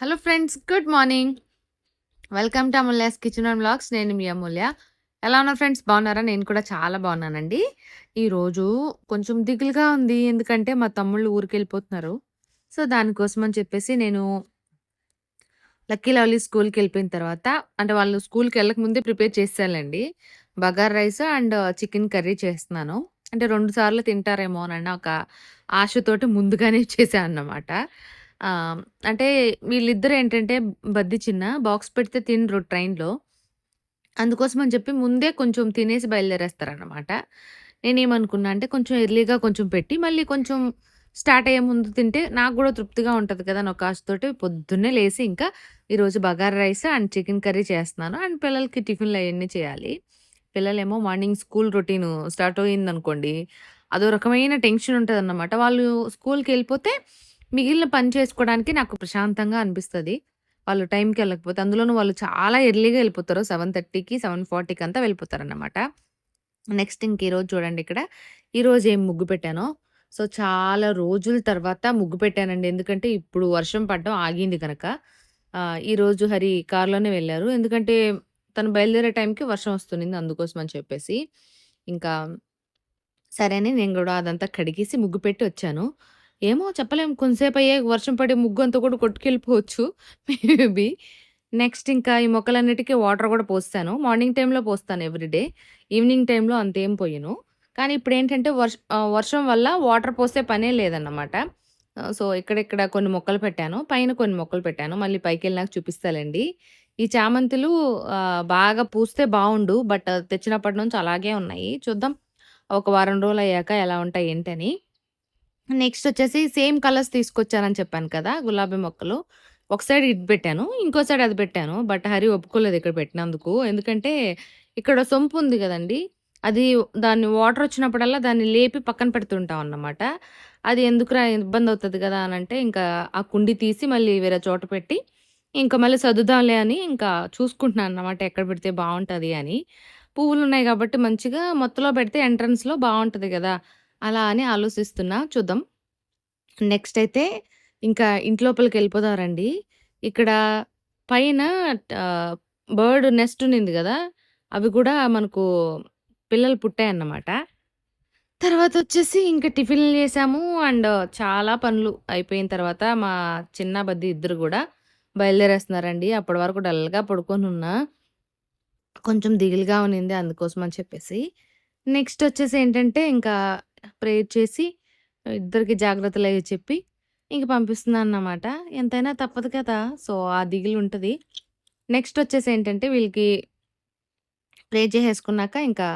Hello friends good morning welcome to Amulya's kitchen and blogs నేను మీ అమూల్య. ఎలా ఉన్నారు ఫ్రెండ్స్ బాగున్నారా? నేను కూడా చాలా బాగున్నానండి. ఈరోజు కొంచెం దిగులుగా ఉంది. ఎందుకంటే మా తమ్ముళ్ళు ఊరికి వెళ్ళిపోతున్నారు సో దానికోసం అని చెప్పేసి నేను లక్కీ లవ్లీ స్కూల్కి వెళ్ళిపోయిన తర్వాత అంటే వాళ్ళు స్కూల్కి వెళ్ళక ముందే prepare చేసేయాలండి. Bagara rice and chicken curry చేస్తున్నాను. అంటే రెండు సార్లు తింటారేమో అని ఒక ఆశతోటి ముందుగానే చేశాను అన్నమాట అంటే వీళ్ళిద్దరు ఏంటంటే బద్ది చిన్న బాక్స్ పెడితే తినరు ట్రైన్‌లో. అందుకోసం అని చెప్పి ముందే కొంచెం తినేసి బయలుదేరేస్తారనమాట. నేనేమనుకున్నా అంటే కొంచెం ఎర్లీగా కొంచెం పెట్టి మళ్ళీ కొంచెం స్టార్ట్ అయ్యే ముందు తింటే నాకు కూడా తృప్తిగా ఉంటుంది కదా! అని ఒక ఆశతోటి పొద్దున్నే లేసి ఇంకా ఈరోజు bagara rice and chicken curry చేస్తున్నాను. అండ్ పిల్లలకి టిఫిన్‌లు అవన్నీ చేయాలి. పిల్లలేమో మార్నింగ్ స్కూల్ రొటీన్ స్టార్ట్ అయిందనుకోండి, అదో రకమైన టెన్షన్ ఉంటుంది అన్నమాట వాళ్ళు స్కూల్కి వెళ్ళిపోతే మిగిలిన పని చేసుకోవడానికి నాకు ప్రశాంతంగా అనిపిస్తుంది వాళ్ళు టైంకి వెళ్ళకపోతే. అందులోనూ వాళ్ళు చాలా ఎర్లీగా వెళ్ళిపోతారు. 7:30కి, 7:40కి అంతా వెళ్ళిపోతారన్నమాట. నెక్స్ట్ ఇంక ఈరోజు చూడండి ఇక్కడ. ఈరోజు ఏం ముగ్గు పెట్టానో. సో, చాలా రోజుల తర్వాత ముగ్గు పెట్టానండి. ఎందుకంటే ఇప్పుడు వర్షం పడడం ఆగింది కనుక ఈరోజు హరి కారులోనే వెళ్ళారు ఎందుకంటే తను బయలుదేరే టైంకి వర్షం వస్తుంది అందుకోసం అని చెప్పేసి. ఇంకా సరే అని నేను కూడా అదంతా కడిగేసి ముగ్గు పెట్టి వచ్చాను. ఏమో చెప్పలేం కొంతసేపు అయ్యే వర్షం పడి ముగ్గు అంతా కూడా కొట్టుకెళ్ళిపోవచ్చు మేబీ. నెక్స్ట్ ఇంకా ఈ మొక్కలన్నిటికీ వాటర్ కూడా పోస్తాను మార్నింగ్ టైంలో పోస్తాను ఎవ్రీడే. ఈవినింగ్ టైంలో అంతేం పోయాను కానీ ఇప్పుడేంటంటే వర్ష వర్షం వల్ల వాటర్ పోసే పనే లేదన్నమాట. సో, ఇక్కడెక్కడ కొన్ని మొక్కలు పెట్టాను. పైన కొన్ని మొక్కలు పెట్టాను. మళ్ళీ పైకెళ్ళినాక చూపిస్తాలండి ఈ చామంతులు బాగా పూస్తే బాగుండు బట్ తెచ్చినప్పటి నుంచి అలాగే ఉన్నాయి. చూద్దాం. ఒక వారం రోజులు అయ్యాక ఎలా ఉంటాయి ఏంటని. నెక్స్ట్ వచ్చేసి సేమ్ కలర్స్ తీసుకొచ్చారని చెప్పాను కదా! గులాబీ మొక్కలు. ఒక సైడ్ ఇది పెట్టాను. ఇంకో సైడ్ అది పెట్టాను. బట్ హరి ఒప్పుకోలేదు ఇక్కడ పెట్టినందుకు. ఎందుకంటే ఇక్కడ సొంపు ఉంది కదండి అది దాన్ని వాటర్ వచ్చినప్పుడల్లా దాన్ని లేపి పక్కన పెడుతుంటాం అన్నమాట. అది ఎందుకురా కదా అని అంటే ఇంకా ఆ కుండీ తీసి మళ్ళీ వేరే చోట పెట్టి, ఇంకా మళ్ళీ సర్దుదాంలే అని ఇంకా చూసుకుంటున్నాను అన్నమాట. ఎక్కడ పెడితే బాగుంటుంది అని. పువ్వులు ఉన్నాయి కాబట్టి మంచిగా మొత్తలో పెడితే ఎంట్రన్స్‌లో బాగుంటుంది కదా అలా అని ఆలోచిస్తున్నా. చూద్దాం. నెక్స్ట్ అయితే ఇంకా ఇంటి లోపలికెళ్ళిపోదాం రండి. ఇక్కడ పైన బర్డ్ నెస్ట్ ఉన్నింది కదా అవి కూడా మనకు పిల్లలు పుట్టాయన్నమాట. తర్వాతొచ్చేసి ఇంకా టిఫిన్‌లు చేసాము. అండ్ చాలా పనులు అయిపోయిన తర్వాత మా చిన్న, బద్ది ఇద్దరు కూడా బయలుదేరేస్తున్నారండి. అప్పటి వరకు డల్‌గా పడుకొనున్నా. కొంచెం దిగులుగా ఉన్నింది అందుకోసం అని చెప్పేసి. నెక్స్ట్ వచ్చేసి ఏంటంటే ఇంకా ప్రేయర్ చేసి ఇద్దరికి జాగ్రత్తలు జాగ్రత్తలవి చెప్పి ఇంక పంపిస్తున్నానన్నమాట. ఎంతైనా తప్పదు కదా! సో, ఆ దిగులు ఉంటుంది నెక్స్ట్ వచ్చేసి ఏంటంటే వీళ్ళకి ప్రే చేసేసుకున్నాక ఇంకా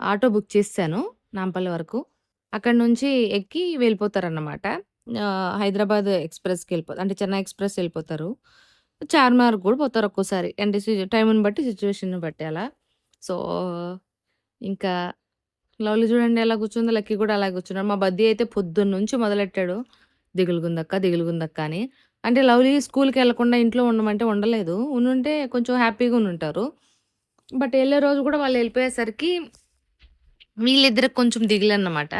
ఆటో బుక్ చేసేసాను నాంపల్లి వరకు. అక్కడి నుంచి ఎక్కి వెళ్ళిపోతారన్నమాట. హైదరాబాద్ ఎక్స్ప్రెస్కి వెళ్ళిపోతారు అంటే చెన్నై ఎక్స్‌ప్రెస్ వెళ్ళిపోతారు చార్మార్ కూడా పోతారు ఒక్కోసారి. అంటే టైంని బట్టి సిట్యుయేషన్‌ని బట్టి అలా. సో, ఇంకా లవ్లీ చూడండి ఎలా కూర్చుందో, లక్కీ కూడా అలా కూర్చున్నాడు. మా బద్దీ అయితే పొద్దున్నుంచి మొదలెట్టాడు. దిగులుగుందక్క, దిగులుగుందక్క అని. అంటే లవ్లీ స్కూల్కి వెళ్ళకుండా ఇంట్లో ఉండమంటే ఉండలేదు. ఉండుంటే కొంచెం హ్యాపీగా ఉండుంటారు. బట్ వెళ్ళే రోజు కూడా వాళ్ళు వెళ్ళిపోయేసరికి వీళ్ళిద్దరికి కొంచెం దిగులన్నమాట.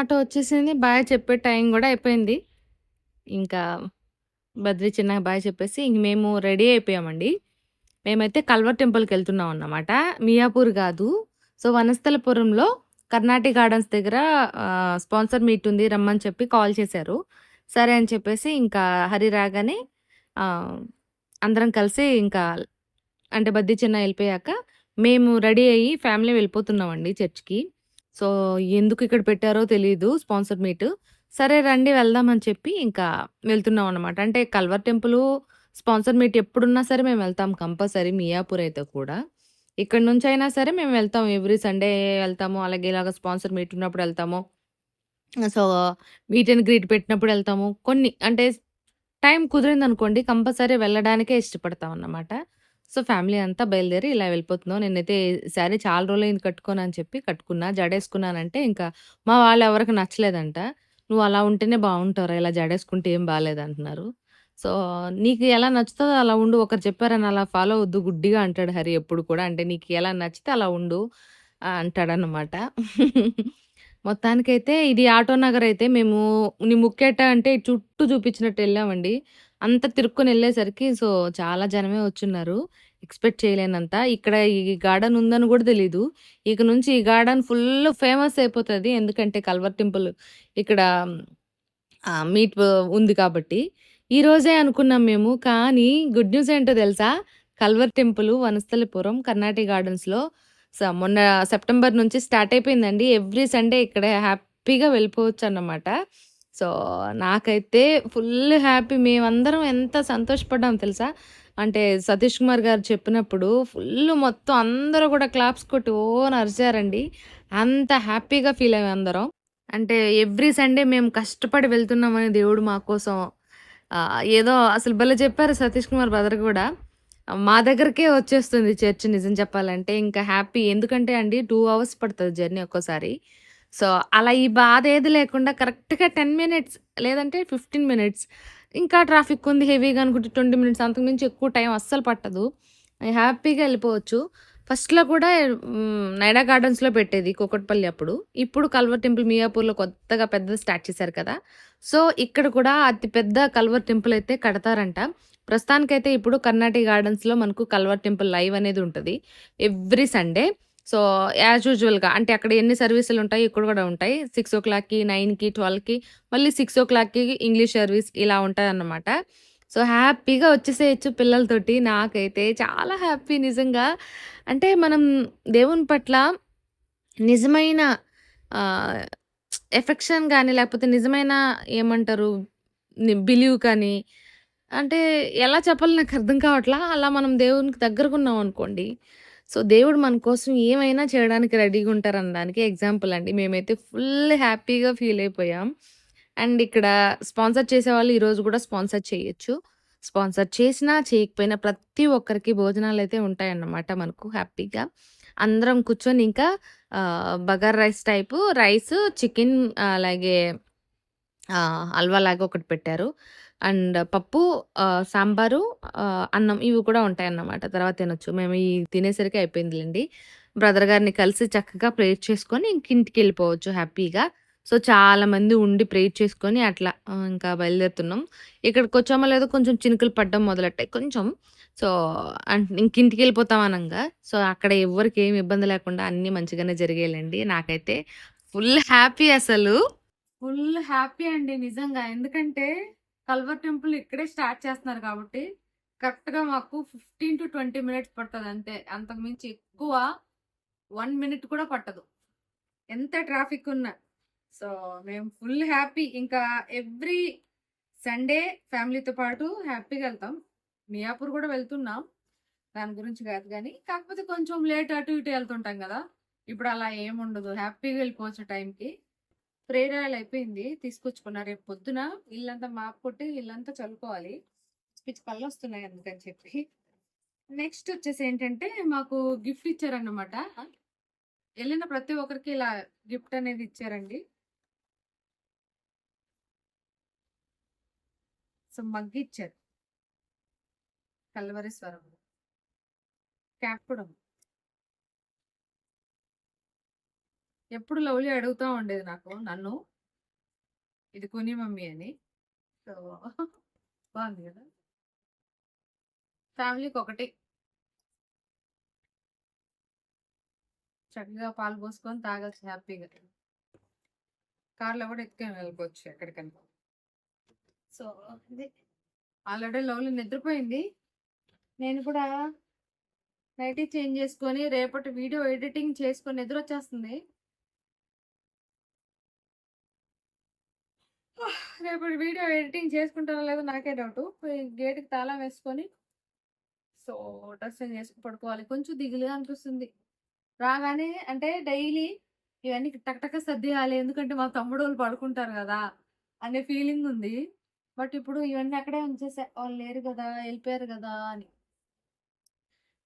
ఆటో వచ్చేసింది. బాయ్ చెప్పే టైం కూడా అయిపోయింది. ఇంకా బద్రి చిన్నగా బాయ్ చెప్పేసి ఇంక మేము రెడీ అయిపోయామండి. మేమైతే కల్వర్ టెంపుల్‌కెళ్తున్నాం అన్నమాట. మియాపూర్ కాదు సో, వనస్థలపురంలో కర్ణాటక గార్డెన్స్ దగ్గర స్పాన్సర్ మీట్ ఉంది రమ్మని చెప్పి కాల్ చేశారు. సరే అని చెప్పేసి ఇంకా హరి రాగానే అందరం కలిసి ఇంకా అంటే బద్ది చిన్న వెళ్ళిపోయాక మేము రెడీ అయ్యి ఫ్యామిలీ వెళ్ళిపోతున్నామండి చర్చ్‌కి. సో, ఎందుకు ఇక్కడ పెట్టారో తెలియదు స్పాన్సర్ మీట్. సరే రండి వెళ్దాం అని చెప్పి ఇంకా వెళ్తున్నాం అనమాట అంటే కల్వర్ టెంపులు స్పాన్సర్ మీట్ ఎప్పుడున్నా సరే మేము వెళ్తాం కంపల్సరీ మియాపూర్ అయితే కూడా. ఇక్కడి అయినా సరే మేము వెళ్తాం. ఎవ్రీ సండే వెళ్తాము. అలాగే ఇలాగ స్పాన్సర్ మీట్ ఉన్నప్పుడు వెళ్తాము. సో, మీట్ అండ్ గ్రీట్ పెట్టినప్పుడు వెళ్తాము. కొన్ని అంటే టైం కుదిరిందనుకోండి కంపల్సరీ వెళ్ళడానికే ఇష్టపడతాం అన్నమాట. సో, ఫ్యామిలీ అంతా బయలుదేరి ఇలా వెళ్ళిపోతున్నాం. నేనైతే శారీ చాలా రోజులైంది కట్టుకోను అని చెప్పి కట్టుకున్నా. జడేసుకున్నానంటే ఇంకా మా వాళ్ళు ఎవరికి నచ్చలేదంట. "నువ్వు అలా ఉంటేనే బాగుంటారు ఇలా జడేసుకుంటే ఏం బాగాలేదంటున్నారు సో, "నీకు ఎలా నచ్చుతుందో అలా ఉండు. ఒకరు చెప్పారని అలా ఫాలో అవద్దు గుడ్డిగా" అంటాడు హరి ఎప్పుడు కూడా. అంటే "నీకు ఎలా నచ్చితే అలా ఉండు" అంటాడనమాట అంటాడన్నమాట. మొత్తానికైతే ఇది ఆటో నగర్ అయితే మేము నీ ముక్కేట అంటే చుట్టూ చూపించినట్టు వెళ్ళామండి అంతా తిరుక్కొని వెళ్ళేసరికి సో, చాలా జనమే వచ్చున్నారు. ఎక్స్‌పెక్ట్ చేయలేనంత. ఇక్కడ ఈ గార్డెన్ ఉందని కూడా తెలీదు. ఇక నుంచి ఈ గార్డెన్ ఫుల్ ఫేమస్ అయిపోతుంది ఎందుకంటే కల్వర్ టెంపుల్ ఇక్కడ మీట్ ఉంది కాబట్టి. ఈరోజే అనుకున్నాం మేము. కానీ గుడ్ న్యూస్ ఏంటో తెలుసా? కల్వర్ టెంపుల్ వనస్థలిపురం కర్ణాటక గార్డెన్స్‌లో మొన్న సెప్టెంబర్ నుంచి స్టార్ట్ అయిపోయిందండి. ఎవ్రీ సండే ఇక్కడ హ్యాపీగా వెళ్ళిపోవచ్చు అన్నమాట సో, నాకైతే ఫుల్ హ్యాపీ. మేమందరం ఎంత సంతోషపడ్డాం తెలుసా? అంటే సతీష్ కుమార్ గారు చెప్పినప్పుడు ఫుల్ మొత్తం అందరూ కూడా క్లాప్స్ కొట్టి ఓ నరిచారండి అంత హ్యాపీగా ఫీల్ అయ్యాం అందరం. అంటే ఎవ్రీ సండే మేము కష్టపడి వెళ్తున్నామని దేవుడు మా కోసం ఏదో అసలు భలే చెప్పారు సతీష్ కుమార్ బ్రదర్ కూడా మా దగ్గరకే వచ్చేస్తుంది చర్చ్ నిజం చెప్పాలంటే. ఇంకా హ్యాపీ. ఎందుకంటే అండి టూ అవర్స్ పడుతుంది జర్నీ ఒక్కోసారి. సో, అలా ఈ బాధ ఏది లేకుండా కరెక్ట్‌గా 10 మినిట్స్ లేదంటే 15 మినిట్స్. ఇంకా ట్రాఫిక్ ఉంది హెవీగా అనుకుంటే 20 మినిట్స్ అంతకు మించి ఎక్కువ టైం అస్సలు పట్టదు. హ్యాపీగా వెళ్ళిపోవచ్చు ఫస్ట్‌లో కూడా నైడా గార్డెన్స్‌లో పెట్టేది కూకట్పల్లి అప్పుడు. ఇప్పుడు కల్వర్ టెంపుల్ మియాపూర్‌లో కొత్తగా పెద్దది స్టార్ట్ చేశారు కదా! సో, ఇక్కడ కూడా అతి పెద్ద కల్వర్ టెంపుల్ అయితే కడతారంట. ప్రస్తుతానికైతే ఇప్పుడు కర్ణాటక గార్డెన్స్‌లో మనకు కల్వర్ టెంపుల్ లైవ్ అనేది ఉంటుంది ఎవ్రీ సండే. సో, యాజ్ యూజువల్‌గా అంటే అక్కడ ఎన్ని సర్వీసులు ఉంటాయి ఇక్కడ కూడా ఉంటాయి. 6:00కి, 9కి, 12కి మళ్ళీ 6:00కి ఇంగ్లీష్ సర్వీస్ ఇలా ఉంటాయన్నమాట. సో, హ్యాపీగా వచ్చేసేయొచ్చు పిల్లలతోటి. నాకైతే చాలా హ్యాపీ నిజంగా. అంటే మనం దేవుని పట్ల నిజమైన ఎఫెక్షన్ కానీ లేకపోతే నిజమైన ఏమంటారు బిలీవ్ కానీ అంటే ఎలా చెప్పాలి నాకు అర్థం కావట్లా. అలా మనం దేవునికి దగ్గరగున్నాం అనుకోండి. సో, దేవుడు మన కోసం ఏమైనా చేయడానికి రెడీగా ఉంటారనడానికి ఎగ్జాంపుల్ అండి. మేమైతే ఫుల్ హ్యాపీగా ఫీల్ అయిపోయాం. అండ్ ఇక్కడ స్పాన్సర్ చేసే వాళ్ళు ఈరోజు కూడా స్పాన్సర్ చేయొచ్చు. స్పాన్సర్ చేసినా, చేయకపోయినా ప్రతి ఒక్కరికి భోజనాలు అయితే ఉంటాయన్నమాట మనకు హ్యాపీగా. అందరం కూర్చొని ఇంకా bagara rice type rice chicken అలాగే హల్వా లాగా ఒకటి పెట్టారు. అండ్ పప్పు, సాంబారు, అన్నం ఇవి కూడా ఉంటాయన్నమాట. తర్వాత తినొచ్చు. మేము ఈ తినేసరికి అయిపోయిందిలేండి బ్రదర్ గారిని కలిసి చక్కగా ప్రేయర్ చేసుకొని ఇంటికి వెళ్ళిపోవచ్చు హ్యాపీగా. సో, చాలామంది ఉండి ప్రేయర్ చేసుకొని అట్లా ఇంకా బయలుదేరుతున్నాం. ఇక్కడికి వచ్చామో లేదో కొంచెం చినుకులు పడ్డం మొదలెట్టాయి కొంచెం. సో, ఇంకింటికి వెళ్ళిపోతాం ఇంటికెళ్ళిపోతాం అనంగా సో, అక్కడ ఎవ్వరికి ఏమి ఇబ్బంది లేకుండా అన్నీ మంచిగానే జరిగేయాలండి నాకైతే ఫుల్ హ్యాపీ అసలు. ఫుల్ హ్యాపీ అండి నిజంగా. ఎందుకంటే కల్వర్ టెంపుల్ ఇక్కడే స్టార్ట్ చేస్తున్నారు కాబట్టి కరెక్ట్‌గా మాకు 15-20 మినిట్స్ పడుతుంది అంతకు మించి ఎక్కువ వన్ మినిట్ కూడా పట్టదు. ఎంత ట్రాఫిక్ ఉన్నా. సో, మేము ఫుల్ హ్యాపీ. ఇంకా ఎవ్రీ సండే ఫ్యామిలీతో పాటు హ్యాపీగా వెళ్తాం మియాపూర్ కూడా వెళ్తున్నాం. దాని గురించి కాదు కానీ కాకపోతే కొంచెం లేట్ అటు ఇటు వెళ్తుంటాం కదా ఇప్పుడు అలా ఏముండదు. హ్యాపీగా వెళ్ళిపోవచ్చు టైంకి. ప్రేరణలు అయిపోయింది. తీసుకొచ్చుకున్నా. రేపు పొద్దున ఇల్లంతా మాప్ కొట్టి ఇల్లంతా చల్లుకోవాలి. పిచ్చి పళ్ళు వస్తున్నాయి అందుకని చెప్పి. నెక్స్ట్ వచ్చేసి ఏంటంటే మాకు గిఫ్ట్ ఇచ్చారన్నమాట. వెళ్ళిన ప్రతి ఒక్కరికి ఇలా గిఫ్ట్ అనేది ఇచ్చారండి. సో, మగ్గిచ్చారు ఇచ్చారు. కల్వరి స్వరం. క్యాప్ కూడా ఉంది. ఎప్పుడు లవ్లీ అడుగుతా ఉండేది నాకు. నన్ను. ఇది కొని మమ్మీ అని. సో బాగుంది కదా? ఫ్యామిలీకి ఒకటి. చక్కగా పాలు పోసుకొని తాగొచ్చు హ్యాపీగా. కార్లో కూడా ఎత్తుకొని వెళ్ళిపోవచ్చు ఎక్కడికైనా. సో ఇది ఆల్రెడీ లవ్లీ నిద్రపోయింది. నేను కూడా నైటీ చేంజ్ చేసుకొని రేపటి వీడియో ఎడిటింగ్ చేసుకొని నిద్ర వచ్చేస్తుంది ఇప్పుడు వీడియో ఎడిటింగ్ చేసుకుంటానో లేదో నాకే డౌట్. గేట్కి తాళం వేసుకొని సో డ్రెస్సింగ్ చేసి చేసుకుని పడుకోవాలి. కొంచెం దిగులుగా అనిపిస్తుంది. రాగానే అంటే డైలీ ఇవన్నీ టక్ సర్దేయాలి. ఎందుకంటే మా తమ్ముడు వాళ్ళు పడుకుంటారు కదా అనే ఫీలింగ్ ఉంది. బట్ ఇప్పుడు ఇవన్నీ అక్కడే ఉంచేసా. వాళ్ళు లేరు కదా వెళ్ళిపోయారు కదా అని.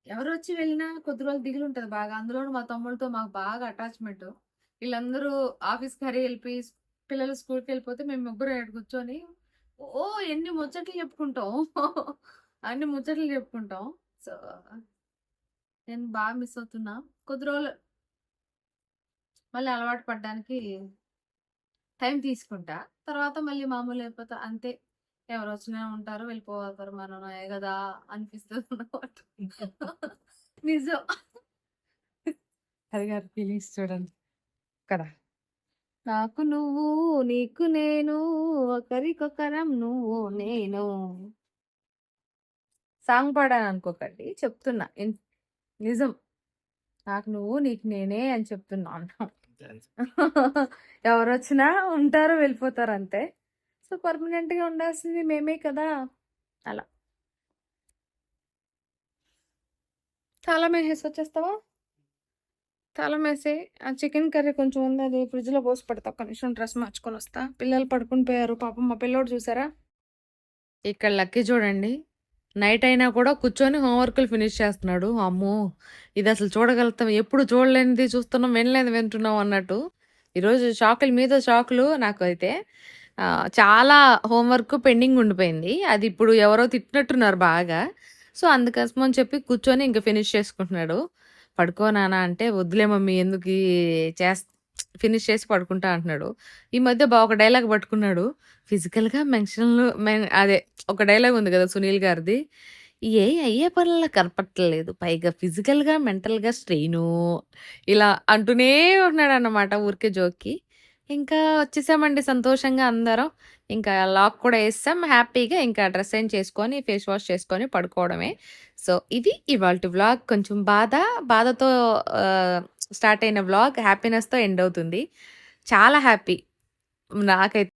ఎవరు వచ్చి వెళ్ళినా కొద్ది రోజులు దిగులు ఉంటుంది బాగా. అందులో మా తమ్ముడితో మాకు బాగా అటాచ్మెంట్. వీళ్ళందరూ ఆఫీస్కి హరి వెళ్ళిపోయి పిల్లలు స్కూల్కి వెళ్ళిపోతే మేము ముగ్గురు కూర్చొని ఓ ఎన్ని ముచ్చట్లు చెప్పుకుంటాం అన్ని ముచ్చట్లు చెప్పుకుంటాం సో నేను బాగా మిస్ అవుతున్నా. కొద్ది రోజులు మళ్ళీ అలవాటు పడడానికి టైం తీసుకుంటా. తర్వాత మళ్ళీ మామూలు అయిపోతా అంతే ఎవరు వచ్చినా ఉంటారు వెళ్ళిపోతారు మనం కదా అనిపిస్తుంది నిజం. అది గారు ఫీలింగ్స్ చూడండి. కదా? నాకు నువ్వు నీకు నేను ఒకరికొకరం నువ్వు నేను. సాంగ్ పాడాను అనుకోకండి చెప్తున్నా. నిజం. నాకు నువ్వు నీకు నేనే అని చెప్తున్నా ఎవరు వచ్చినా ఉంటారు వెళ్ళిపోతారు అంతే సో పర్మనెంట్గా ఉండాల్సింది మేమే కదా. అలా. తాళం వేసేసి వచ్చేస్తావా? తలమేసే వేసి ఆ చికెన్ కర్రీ కొంచెం ఉంది అది ఫ్రిడ్జ్లో పోసి పెడతా. ఒక్క నిమిషం డ్రెస్ మార్చుకొని వస్తా. పిల్లలు పడుకుని పోయారు. పాపం మా పిల్లోడు చూసారా? ఇక్కడ లక్కీ చూడండి. నైట్ అయినా కూడా కూర్చొని హోంవర్క్లు ఫినిష్ చేస్తున్నాడు. అమ్మో! ఇది అసలు చూడగలుగుతాం. ఎప్పుడు చూడలేనిది చూస్తున్నాం వినలేదు వింటున్నాం అన్నట్టు. ఈరోజు షాకుల మీద షాకులు నాకు అయితే చాలా హోంవర్క్ పెండింగ్ ఉండిపోయింది. అది ఇప్పుడు ఎవరో తిట్టినట్టున్నారు బాగా. సో అందుకోసం అని చెప్పి కూర్చొని ఇంకా ఫినిష్ చేసుకుంటున్నాడు. పడుకోనానా అంటే వద్దులే మమ్మీ ఎందుకు? ఈ చేస్ ఫినిష్ చేసి పడుకుంటా అంటున్నాడు. ఈ మధ్య బా ఒక డైలాగ్ పట్టుకున్నాడు. ఫిజికల్గా మెన్షన్లు మెన్ అదే ఒక డైలాగ్ ఉంది కదా సునీల్ గారిది. ఏ అయ్యే పనుల కనపట్టలేదు. పైగా ఫిజికల్గా మెంటల్గా స్ట్రెయిను ఇలా అంటూనే ఉన్నాడు అన్నమాట ఊరికే జోక్కి. ఇంకా వచ్చేసామండి సంతోషంగా అందరం. ఇంకా లాక్ కూడా వేస్తాం. హ్యాపీగా ఇంకా డ్రెస్ చేంజ్ చేసుకొని ఫేస్ వాష్ చేసుకొని పడుకోవడమే. సో ఇది ఇవాళ వ్లాగ్. కొంచెం బాధ బాధతో స్టార్ట్ అయిన వ్లాగ్ హ్యాపీనెస్తో ఎండ్ అవుతుంది. చాలా హ్యాపీ. నాకైతే